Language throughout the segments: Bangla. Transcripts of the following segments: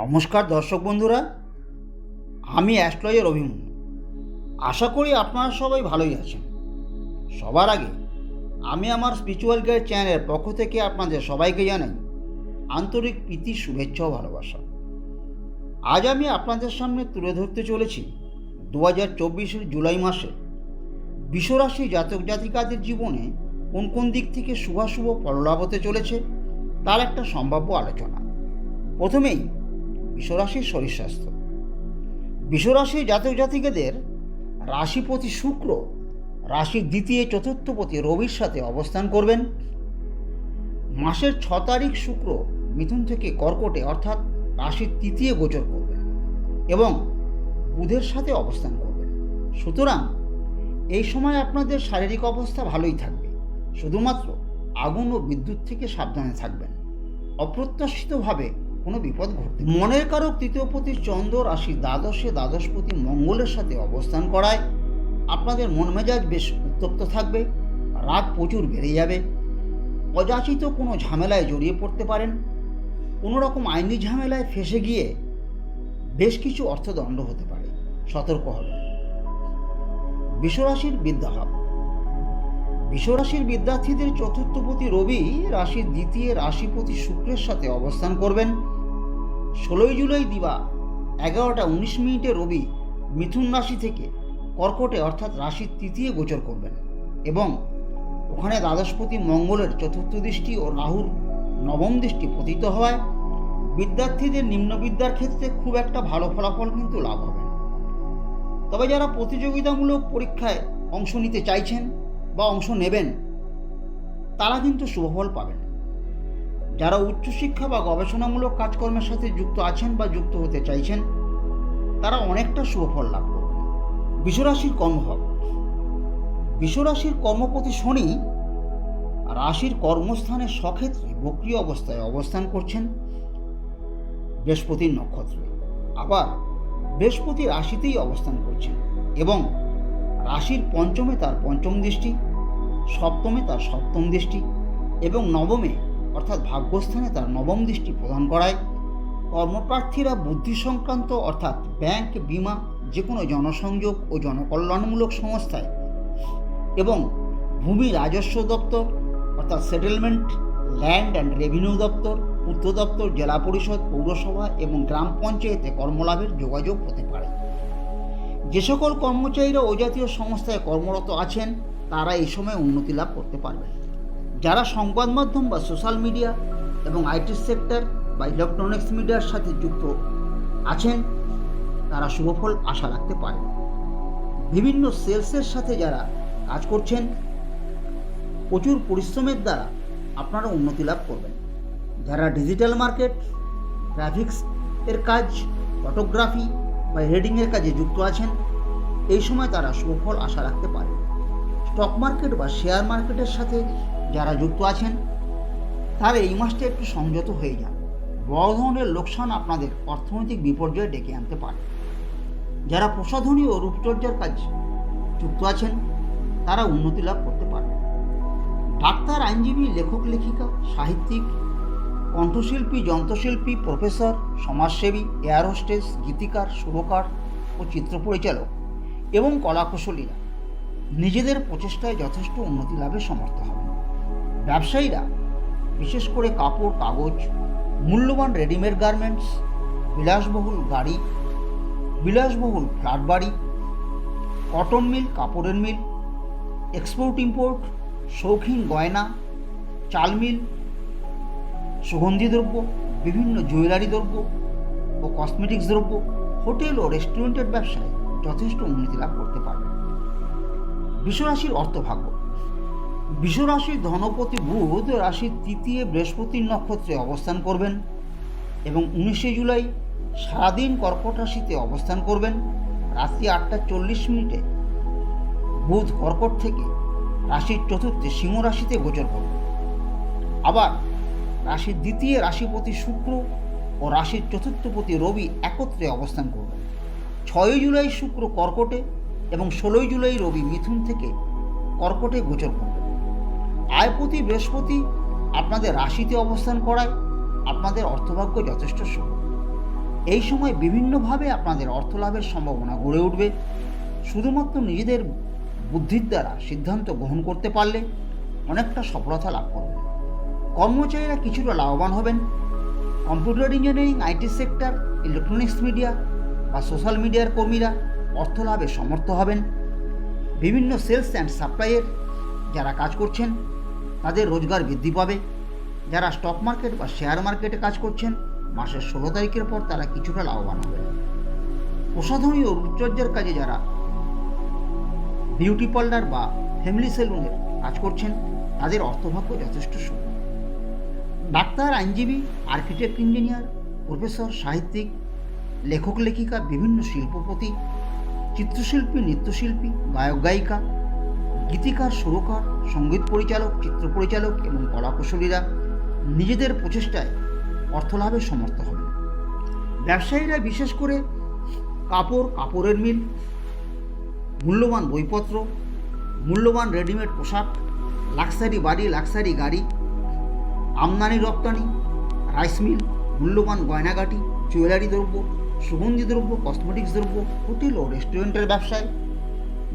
নমস্কার দর্শক বন্ধুরা, আমি অ্যাস্ট্রয়ের অভিমন্যু। আশা করি আপনারা সবাই ভালোই আছেন। সবার আগে, আমি আমার স্পিরিচুয়াল গাইড চ্যানেলের পক্ষ থেকে আপনাদের সবাইকে জানাই আন্তরিক প্রীতি, শুভেচ্ছা ও ভালোবাসা। আজ আমি আপনাদের সামনে তুলে ধরতে চলেছি দু হাজার চব্বিশের জুলাই মাসে বিশ্বরাশি জাতক জাতিকাদের জীবনে কোন কোন দিক থেকে শুভাশুভ ফললাভ হতে চলেছে, তার একটা সম্ভাব্য আলোচনা। প্রথমেই বিশ্বরাশির শরীর স্বাস্থ্য। বিশ্বরাশির জাতক জাতিকাদের রাশিপতি শুক্র রাশির দ্বিতীয়, চতুর্থপতি রবির সাথে অবস্থান করবেন। মাসের ছ তারিখ শুক্র মিথুন থেকে কর্কটে অর্থাৎ রাশির তৃতীয় গোচর করবেন এবং বুধের সাথে অবস্থান করবেন। সুতরাং এই সময় আপনাদের শারীরিক অবস্থা ভালোই থাকবে। শুধুমাত্র আগুন ও বিদ্যুৎ থেকে সাবধানে থাকবেন। অপ্রত্যাশিতভাবে কোনো বিপদ ঘটতে মনের কারক তৃতীয়পতি চন্দ্র রাশি দ্বাদশে দ্বাদশপতি মঙ্গলের সাথে অবস্থান করায় আপনাদের মন মেজাজ বেশ উত্তপ্ত থাকবে, রাগ প্রচুর বেড়ে যাবে। অযাচিত কোনো ঝামেলায় জড়িয়ে পড়তে পারেন। কোনো রকম আইনি ঝামেলায় ফেসে গিয়ে বেশ কিছু অর্থদণ্ড হতে পারে। সতর্ক হবে বিশ্বরাশির বিদ্যাভাব বিশ্বরাশির বিদ্যার্থীদের চতুর্থপতি রবি রাশির দ্বিতীয় রাশিপতি শুক্রের সাথে অবস্থান করবেন। ষোলোই জুলাই দিবা, এগারোটা উনিশ মিনিটে রবি মিথুন রাশি থেকে কর্কটে অর্থাৎ রাশির তৃতীয় গোচর করবেন এবং ওখানে দ্বাদশপতি মঙ্গলের চতুর্থ দৃষ্টি ও রাহুর নবম দৃষ্টি পতিত হওয়ায় বিদ্যার্থীদের নিম্নবিদ্যার ক্ষেত্রে খুব একটা ভালো ফলাফল কিন্তু লাভ হবে তবে যারা প্রতিযোগিতামূলক পরীক্ষায় অংশ নিতে চাইছেন বা অংশ নেবেন, তারা কিন্তু শুভফল পাবেন। যারা উচ্চশিক্ষা বা গবেষণামূলক কাজকর্মের সাথে যুক্ত আছেন বা যুক্ত হতে চাইছেন, তারা অনেকটা শুভফল লাভ করবেন। বিশ্বরাশির কর্মভাব বিশ্বরাশির কর্মপতি শনি রাশির কর্মস্থানের সক্ষেত্রে বক্রিয় অবস্থায় অবস্থান করছেন বৃহস্পতির নক্ষত্রে। আবার বৃহস্পতি রাশিতেই অবস্থান করছেন এবং রাশির পঞ্চমে তার পঞ্চম দৃষ্টি সপ্তমে তার সপ্তম দৃষ্টি এবং নবমে, অর্থাৎ ভাগ্যস্থানে তার নবম দৃষ্টি প্রদান করায়। কর্মপ্রার্থীরা বুদ্ধি সংক্রান্ত, অর্থাৎ ব্যাংক, বিমা যে কোনো জনসংযোগ ও জনকল্যাণমূলক সংস্থায় এবং ভূমি রাজস্ব দপ্তর, অর্থাৎ সেটেলমেন্ট, ল্যান্ড অ্যান্ড রেভিনিউ দপ্তর পূর্ত দপ্তর, জেলা পরিষদ, পৌরসভা এবং গ্রাম পঞ্চায়েতে কর্মলাভের যোগাযোগ হতে পারে। যে সকল কর্মচারীরা ও জাতীয় সংস্থায় কর্মরত আছেন তারা এই সময় উন্নতি লাভ করতে পারবেন যারা সংবাদ মাধ্যম বা সোশ্যাল মিডিয়া এবং আইটি সেক্টর বা ইলেকট্রনিক্স মিডিয়ার সাথে যুক্ত আছেন, তারা শুভফল আশা রাখতে পারেন বিভিন্ন সেলসের সাথে যারা কাজ করছেন, প্রচুর পরিশ্রমের দ্বারা আপনারা উন্নতি লাভ করবেন। যারা ডিজিটাল মার্কেট, গ্রাফিক্স এর কাজ, ফটোগ্রাফি বা রেডিংয়ের কাজে যুক্ত আছেন, এই সময় তারা সুফল আশা রাখতে পারেন। স্টক মার্কেট বা শেয়ার মার্কেটের সাথে যারা যুক্ত আছেন, তারা এই মাসটা একটু সংযত হয়ে যান। বড় ধরনের লোকসান আপনাদের অর্থনৈতিক বিপর্যয় ডেকে আনতে পারে। যারা প্রসাধনী ও রূপচর্যার কাজ যুক্ত আছেন, তারা উন্নতি লাভ করতে পারবেন ডাক্তার, আইনজীবী, লেখক, লেখিকা, সাহিত্যিক, কণ্ঠশিল্পী, যন্ত্রশিল্পী, প্রফেসর, সমাজসেবী, এয়ার হোস্টেস, গীতিকার, সুরকার ও চিত্র পরিচালক এবং কলাকুশলীরা নিজেদের প্রচেষ্টায় যথেষ্ট উন্নতি লাভে সমর্থ হবেন। ব্যবসায়ীরা, বিশেষ করে কাপড়, কাগজ, মূল্যবান রেডিমেড গার্মেন্টস, বিলাসবহুল গাড়ি, বিলাসবহুল ফ্ল্যাট বাড়ি কটন মিল, কাপড়ের মিল, এক্সপোর্ট, ইম্পোর্ট, শৌখিন গয়না, চাল মিল, সুগন্ধি দ্রব্য, বিভিন্ন জুয়েলারি দ্রব্য ও কসমেটিক্স দ্রব্য হোটেল ও রেস্টুরেন্টের ব্যবসায় যথেষ্ট উন্নতি লাভ করতে পারবেন। বিশ্বরাশির অর্থভাগ্য। বিশ্বরাশির ধনপতি বুধ রাশির তৃতীয় বৃহস্পতির নক্ষত্রে অবস্থান করবেন এবং উনিশে জুলাই সারাদিন কর্কট রাশিতে অবস্থান করবেন। রাত্রি আটটা চল্লিশ মিনিটে বুধ কর্কট থেকে রাশির চতুর্থে সিংহ রাশিতে গোচর করবে আবার রাশির দ্বিতীয় রাশিপতি শুক্র ও রাশির চতুর্থপতি রবি একত্রে অবস্থান করবে ছয়ই জুলাই শুক্র কর্কটে এবং ষোলোই জুলাই রবি মিথুন থেকে কর্কটে গোচর করবে আয়পতি বৃহস্পতি আপনাদের রাশিতে অবস্থান করায় আপনাদের অর্থভাগ্য যথেষ্ট শুভ এই সময় বিভিন্নভাবে আপনাদের অর্থ লাভের সম্ভাবনা গড়ে উঠবে। শুধুমাত্র নিজেদের বুদ্ধির দ্বারা সিদ্ধান্ত গ্রহণ করতে পারলে অনেকটা সফলতা লাভ করবেন। কর্মচারীরা কিছুটা লাভবান হবেন। Computer engineering, IT sector, electronics media বা সোশ্যাল মিডিয়ার কর্মীরা অর্থ লাভে সমর্থ হবেন। বিভিন্ন সেলস অ্যান্ড সাপ্লাইয়ের যারা কাজ করছেন, তাদের রোজগার বৃদ্ধি পাবে। যারা স্টক মার্কেট বা শেয়ার মার্কেটে কাজ করছেন, মাসের ষোলো তারিখের পর তারা কিছুটা লাভবান হবেন প্রসাধনী ও রূপচর্যার কাজে যারা বিউটি পার্লার বা ফ্যামিলি সেলুনের কাজ করছেন, তাদের অর্থভাগ্য যথেষ্ট শুভ ডাক্তার, আইনজীবী আর্কিটেক্ট ইঞ্জিনিয়ার প্রফেসর সাহিত্যিক, লেখক, লেখিকা, বিভিন্ন শিল্পপতি চিত্রশিল্পী, নৃত্যশিল্পী, গায়ক, গায়িকা, গীতিকার, সুরকার, সংগীত পরিচালক, চিত্র পরিচালক এবং কলাকুশলীরা নিজেদের প্রচেষ্টায় অর্থ অর্থলাভে সমর্থ হবেন। ব্যবসায়ীরা বিশেষ করে কাপড়, কাপড়ের মিল, মূল্যবান বইপত্র, মূল্যবান রেডিমেড পোশাক, লাক্সারি বাড়ি, লাক্সারি গাড়ি, আমদানি রপ্তানি, রাইস মিল, মূল্যবান গয়নাগাটি, জুয়েলারি দ্রব্য সুগন্ধি দ্রব্য কসমেটিক্স দ্রব্য, হোটেল ও রেস্টুরেন্টের ব্যবসায়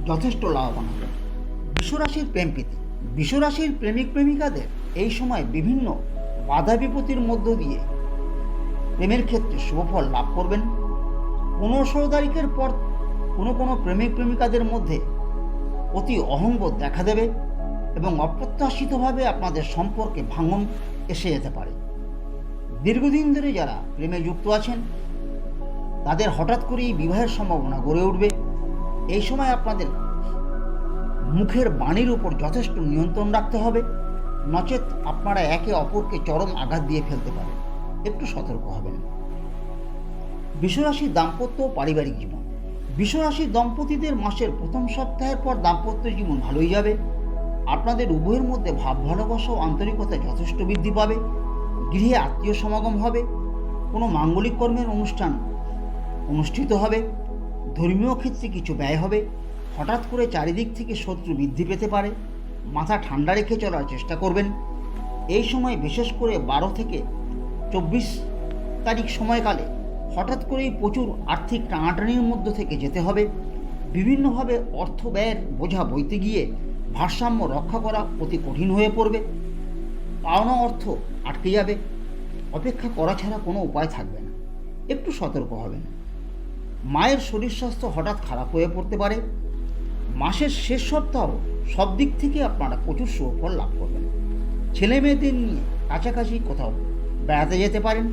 যথেষ্ট লাভবান হবে বিশ্বরাশির প্রেম প্রীতি, বিশ্বরাশির প্রেমিক প্রেমিকাদের এই সময় বিভিন্ন বাধা বিপত্তির মধ্য দিয়ে প্রেমের ক্ষেত্রে শুভফল লাভ করবেন। পনেরো ষোলো তারিখের পর কোনো কোনো প্রেমিক প্রেমিকাদের মধ্যে অতি অহংবোধ দেখা দেবে এবং অপ্রত্যাশিতভাবে আপনাদের সম্পর্কে ভাঙন এসে যেতে পারে। দীর্ঘদিন ধরে যারা প্রেমে যুক্ত আছেন তাদের হঠাৎ করেই বিবাহের সম্ভাবনা গড়ে উঠবে। এই সময় আপনাদের মুখের বাণীর উপর যথেষ্ট নিয়ন্ত্রণ রাখতে হবে। নচেত আপনারা একে অপরকে চরম আঘাত দিয়ে ফেলতে পারেন। একটু সতর্ক হবেন। বিশ্বরাশির দাম্পত্য ও পারিবারিক জীবন। বিশ্বরাশির দম্পতিদের মাসের প্রথম সপ্তাহের পর দাম্পত্য জীবন ভালোই যাবে। আপনাদের উভয়ের মধ্যে ভাব ভালোবাসা ও আন্তরিকতা যথেষ্ট বৃদ্ধি পাবে। গৃহে আত্মীয় সমাগম হবে। কোনো মাঙ্গলিক কর্মের অনুষ্ঠান অনুষ্ঠিত হবে। ধর্মীয় ক্ষেত্রে কিছু ব্যয় হবে। হঠাৎ করে চারিদিক থেকে শত্রু বৃদ্ধি পেতে পারে। মাথা ঠান্ডা রেখে চলার চেষ্টা করবেন। এই সময় বিশেষ করে বারো থেকে চব্বিশ তারিখ সময়কালে হঠাৎ করেই প্রচুর আর্থিক টানাটানির মধ্য থেকে যেতে হবে। বিভিন্নভাবে অর্থ ব্যয়ের বোঝা বইতে গিয়ে ভারসাম্য রক্ষা করা অতি কঠিন হয়ে পড়বে। পাওনা অর্থ আটকে যাবে। অপেক্ষা করা ছাড়া কোনো উপায় থাকবে না। একটু সতর্ক হবেন। মায়ের শরীর স্বাস্থ্য হঠাৎ খারাপ হয়ে পড়তে পারে। মাসের শেষ সপ্তাহ সব দিক থেকে আপনারা প্রচুর সুফল লাভ করবেন। ছেলে মেয়েদের নিয়ে কাছাকাছি কোথাও বেড়াতে যেতে পারেন।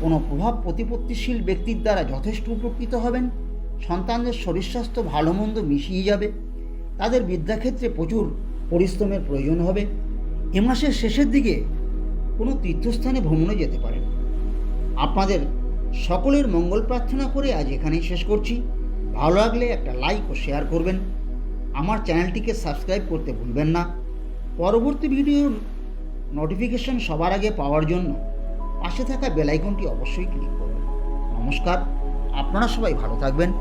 কোনো প্রভাব প্রতিপত্তিশীল ব্যক্তির দ্বারা যথেষ্ট উপকৃত হবেন। সন্তানদের শরীর স্বাস্থ্য ভালো মন্দ মিশিয়ে যাবে। তাদের বিদ্যাক্ষেত্রে প্রচুর পরিশ্রমের প্রয়োজন হবে। এ মাসের শেষের দিকে কোনো তীর্থস্থানে ভ্রমণে যেতে পারেন। আপনাদের সকলের মঙ্গল প্রার্থনা করে আজ এখানেই শেষ করছি। ভালো লাগলে একটা লাইক ও শেয়ার করবেন। আমার চ্যানেলটিকে সাবস্ক্রাইব করতে ভুলবেন না। পরবর্তী ভিডিওর নোটিফিকেশন সবার আগে পাওয়ার জন্য পাশে থাকা বেলাইকনটি অবশ্যই ক্লিক করবেন। নমস্কার, আপনারা সবাই ভালো থাকবেন।